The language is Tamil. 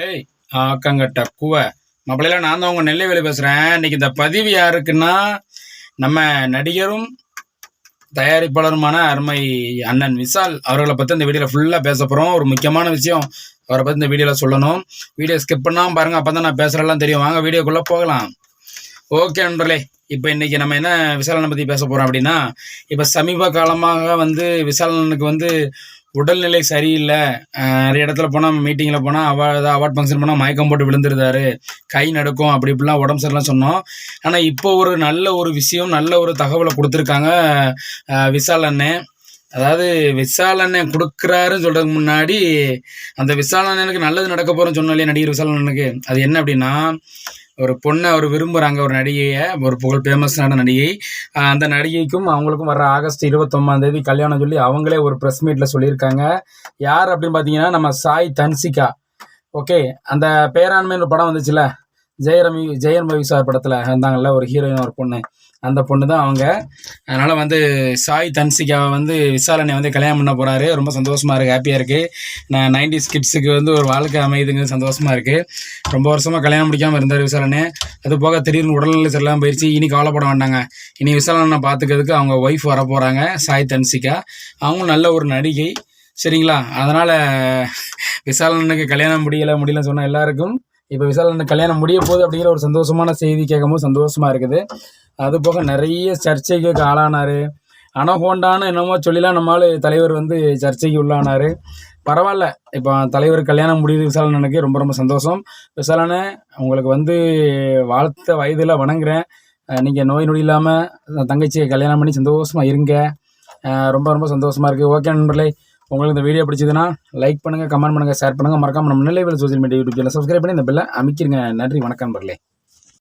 டேய் ஆக்கங்கட்ட குவ. மாப்பிள்ளையில நான் தான் உங்க நெல்லைவேலி பேசுறேன். இன்னைக்கு இந்த பதிவு யாருக்குன்னா நம்ம நடிகரும் தயாரிப்பாளருமான அருமை அண்ணன் விஷால் அவர்களை பற்றி இந்த வீடியோவில் ஃபுல்லாக பேச போகிறோம் ஒரு முக்கியமான விஷயம் அவரை பற்றி இந்த வீடியோவில் சொல்லணும். வீடியோ ஸ்கிப் பண்ணாமல் பாருங்கள் அப்போ தான் நான் பேசுகிறதெல்லாம் தெரியும். வாங்க வீடியோக்குள்ளே போகலாம். ஓகே நண்பர்களே இப்போ இன்னைக்கு நம்ம என்ன விசாலனை பற்றி பேச போகிறோம் அப்படின்னா இப்போ சமீப காலமாக வந்து விசாலனுக்கு வந்து உடல்நிலை சரியில்லை. நிறைய இடத்துல போனால் மீட்டிங்கில் போனால் அவ அவார்ட் ஃபங்க்ஷன் போனால் மயக்கம் போட்டு விழுந்துருந்தாரு. கை நடுக்கும் அப்படி இப்படிலாம் உடம்பு சரியில்லாம் சொன்னோம். ஆனால் இப்போ ஒரு நல்ல ஒரு விஷயம் நல்ல ஒரு தகவலை கொடுத்துருக்காங்க விசால் அண்ணன் அதாவது விசால் அண்ணன் கொடுக்குறாருன்னு சொல்கிறதுக்கு முன்னாடி அந்த விசால் அண்ணனுக்கு நல்லது நடக்க போகிறோன்னு சொன்னாலே நடிகர் விசால் அண்ணனுக்கு. அது என்ன அப்படின்னா ஒரு பொண்ணை அவர் விரும்புகிறாங்க ஒரு நடிகையை ஒரு புகழ் ஃபேமஸான நடிகை. அந்த நடிகைக்கும் அவங்களுக்கும் வர ஆகஸ்ட் இருபத்தொம்பாந்தேதி கல்யாணம் சொல்லி அவங்களே ஒரு ப்ரெஸ் மீட்டில் சொல்லியிருக்காங்க. யார் அப்படின்னு பார்த்தீங்கன்னா நம்ம சாய் தன்சிகா. ஓகே அந்த பேராண்மைன்னு படம் வந்துச்சுல? ஜெயரமி ஜெயன் ரவி சார் படத்தில் இருந்தாங்கல்ல ஒரு ஹீரோயின் ஒரு பொண்ணு. அந்த பொண்ணு தான் அவங்க. அதனால் வந்து சாய் தன்சிகாவை வந்து விசாலனை வந்து கல்யாணம் பண்ண போகிறாரு ரொம்ப சந்தோஷமாக இருக்குது ஹாப்பியாக இருக்குது நான் நைன்டி கிட்ஸுக்கு வந்து ஒரு வாழ்க்கை அமையுதுங்க சந்தோஷமாக இருக்குது ரொம்ப வருஷமாக கல்யாணம் முடிக்காமல் இருந்தார் விசாலனே. அது போக திடீர்னு உடல்நிலை சரியில்லாமல் போயிடுச்சு இனி கவலைப்பட வேண்டாங்க இனி விசாலனை பார்த்துக்கிறதுக்கு அவங்க ஒய்ஃப் வர போகிறாங்க சாய் தன்சிகா. அவங்களும் நல்ல ஒரு நடிகை. சரிங்களா? அதனால் விசாலனுக்கு கல்யாணம் முடியலை முடியலன்னு சொன்ன எல்லாருக்கும் இப்போ விசாலனுக்கு கல்யாணம் முடிய போகுது அப்படிங்கிற ஒரு சந்தோஷமான செய்தி கேட்கும்போது சந்தோஷமாக இருக்குது. அது போக நிறைய சர்ச்சைக்கு ஆளானார். அனஹோண்டான்னு என்னமோ சொல்லிலாம் நம்மளால் தலைவர் வந்து சர்ச்சைக்கு உள்ளானார். பரவாயில்ல. இப்போ தலைவர் கல்யாணம் முடியுது விசாலனனுக்கு ரொம்ப ரொம்ப சந்தோஷம். விசாலனை உங்களுக்கு வந்து வாழ்த்த வயதில் வணங்குறேன். நீங்கள் நோய் நொடி இல்லாமல் தங்கச்சியை கல்யாணம் பண்ணி சந்தோஷமாக இருங்க. ரொம்ப ரொம்ப சந்தோஷமாக இருக்குது ஓகே நண்பர்களே. உங்களுக்கு இந்த வீடியோ பிடிச்சதுன்னா லைக் பண்ணுங்கள் கமெண்ட் பண்ணுங்கள் ஷேர் பண்ணுங்கள் மறக்காமல் நம்ம நிலைவில் social media YouTube channel subscribe பண்ணி இந்த பெல்லை அமைக்கிறங்க நன்றி வணக்கம் பரலே